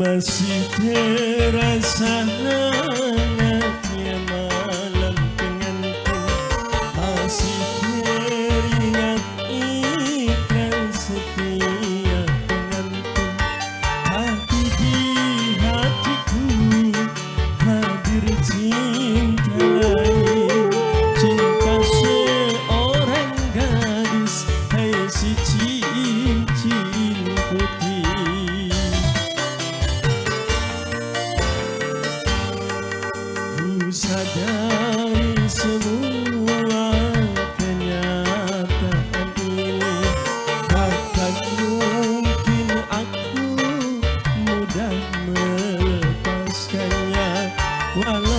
ましてらさない Melepas kenya Walau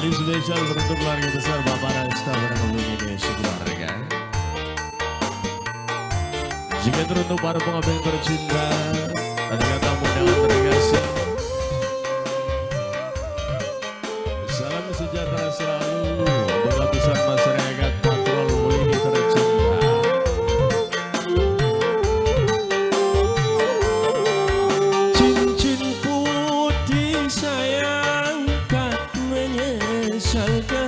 Di spesial untuk keluarga besar Bapak Raista Republik ini sekeluarga. Jika teruntuk para pengabdi tercinta Dan kata mudah terkasih Salam sejahtera Okay.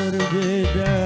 little bit down.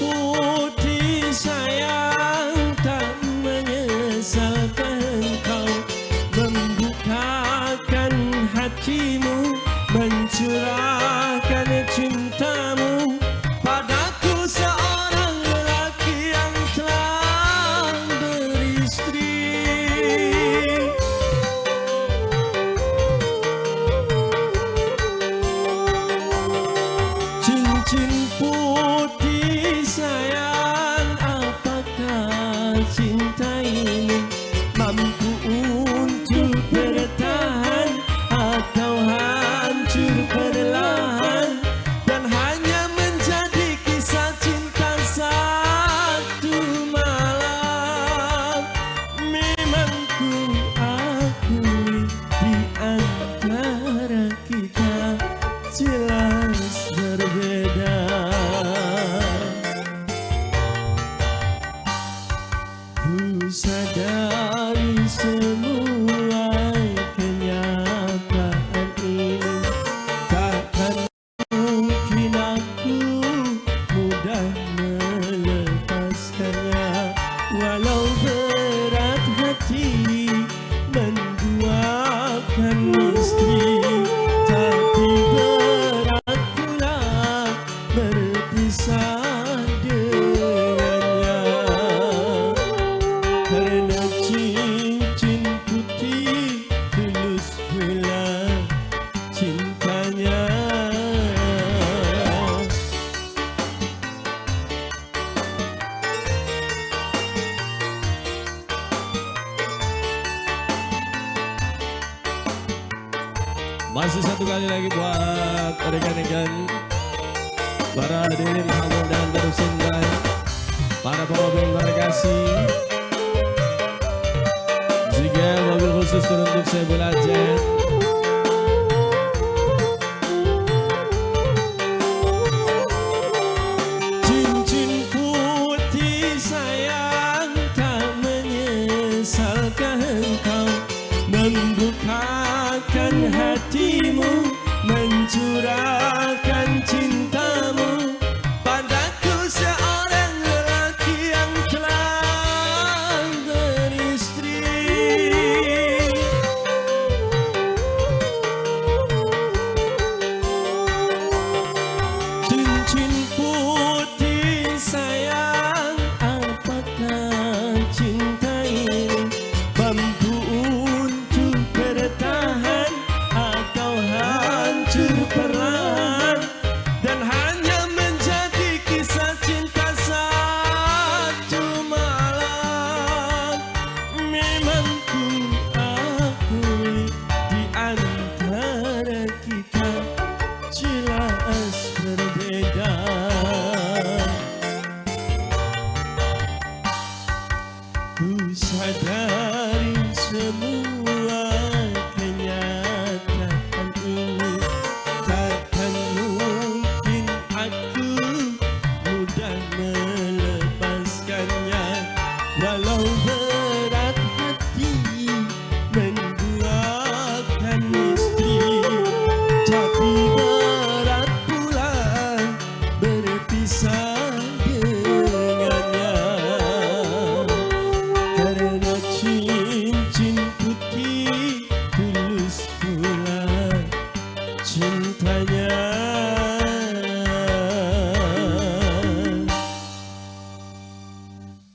我 dari semua kenyataan ini Takkan mungkin aku mudah melepaskannya. Walau berat hati Masih satu kali lagi buat rekan-rekan. Para hadirin tamu dan terus indah Para pengobrol kasih. Juga mobil khusus untuk saya belajar चुरा